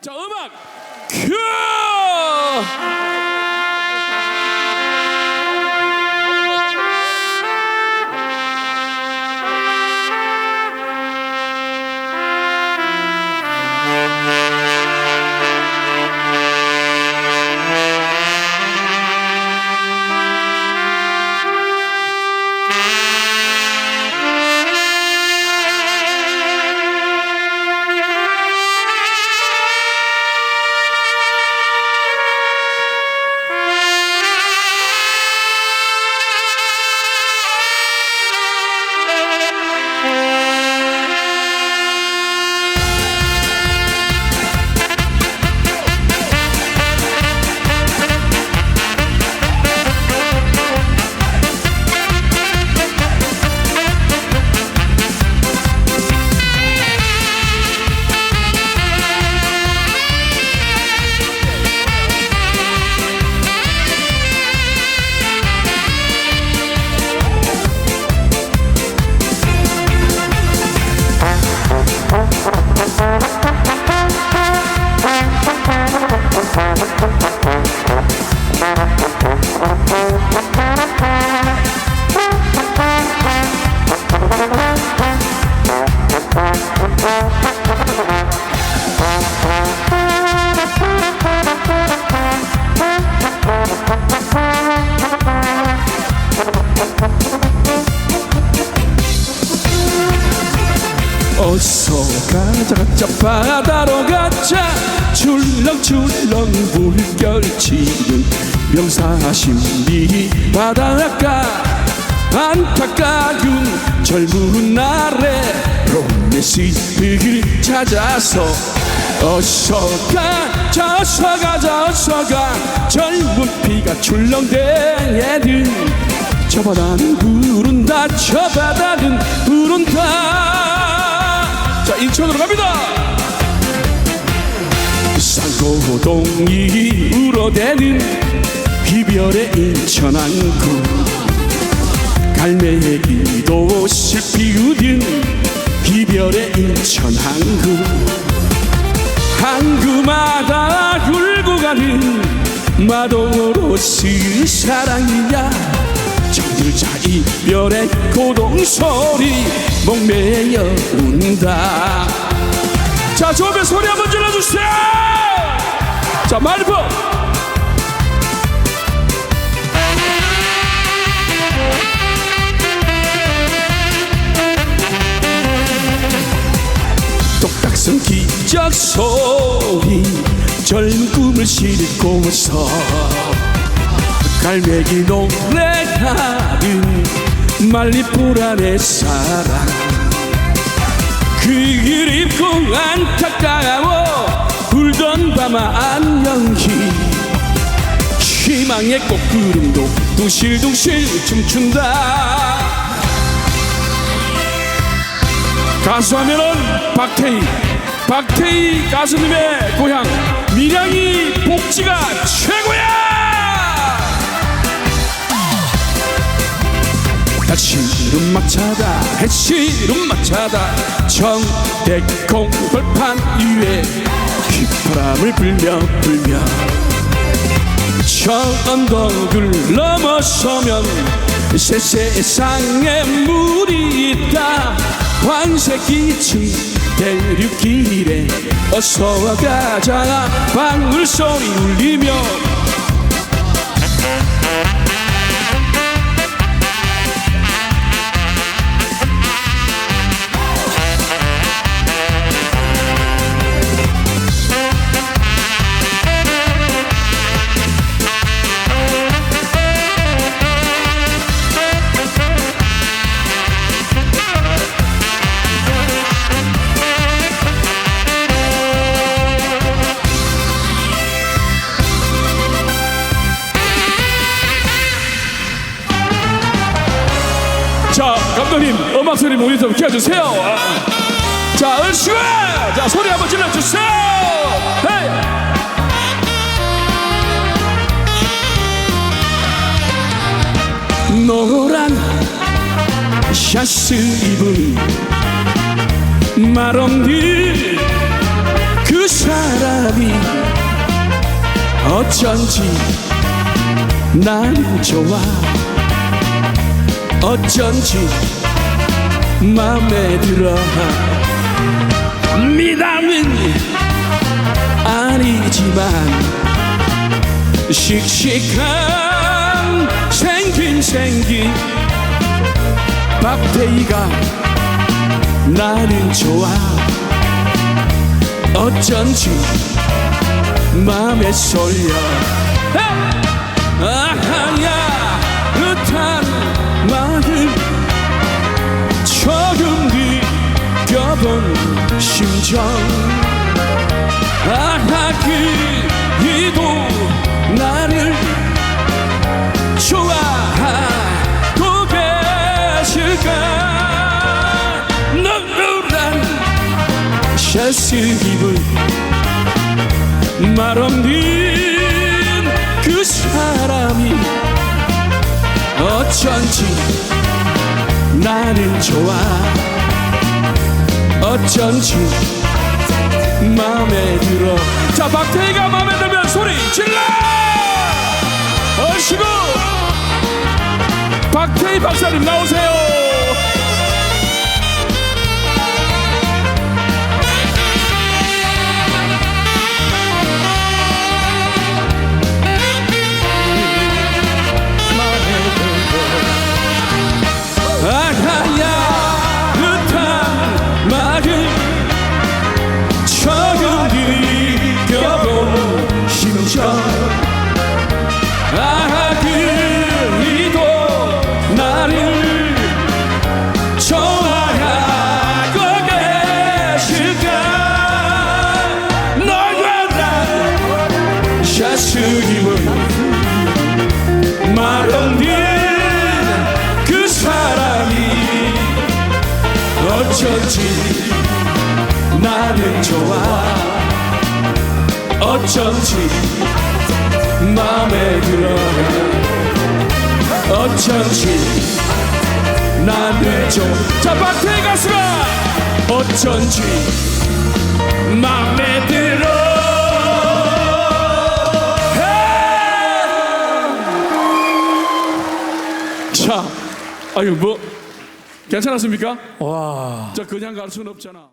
자 음악 큐! 어서 가자 가자 바다로 가자. 출렁출렁 물결치는 명사신비 바닷가 안타까운 젊은 날에 로맨스를 찾아서 어서 가자 어서 가자 어서 가. 젊은 피가 출렁대는 저 바다는 부른다 저 바다는 부른다 고동이 울어대는 이별의 인천항구. 갈매기도 슬피 우는 이별의 인천항구. 항구마다 울고 가는 마도로스 사랑이야. 정들자 이별의 고동 소리 목매여 운다 자 조배 소리 한번 질러주세요. 자 말리포 똑딱선 기적 소리 젊은 꿈을 싣고서 갈매기 노래하는 말리포란의 사랑 그길 입고 안타까워 울던 밤아 안녕히. 희망의 꽃구름도 둥실둥실 춤춘다. 가수하면은 박태희. 박태희 가수님의 고향 밀양이 복지가 최고야 다시름 막차다 해시름 막차다. 청대콩 벌판 위에 휘파람을 불며 불며 저 언덕을 넘어서면 새 세상에 물이 있다. 환세기치 대륙길에 어서 가자. 방울 소리 울리며 감독님 음악 소리 모니터 좀 켜주세요. 아. 자 얼씨구 자 소리 한번 질러주세요. 헤이! 노란 샤스 입은 마롱들 그 사람이 어쩐지 난 좋아 어쩐지 맘에 들어. 미담은 아니지만 씩씩한 생긴 생긴 박태희가 나는 좋아. 어쩐지 맘에 쏠려. 아하야 심정. 아하 그이도 나를 좋아하고 계실까? 너무란 샤스 기분 말 없는 그 사람이 어쩐지 나는 좋아 어쩐지 마음에 들어. 자 박태희가 마음에 들면 소리 질러! 얼씨구 박태희 박사님 나오세요 어쩐지. 나는 좋아. 어쩐지 맘에 들어 어쩐지 나는 좀자 박태희 가수가 어쩐지 맘에 들어! 자 아유 뭐 괜찮았습니까? 와. 자 그냥 갈 수는 없잖아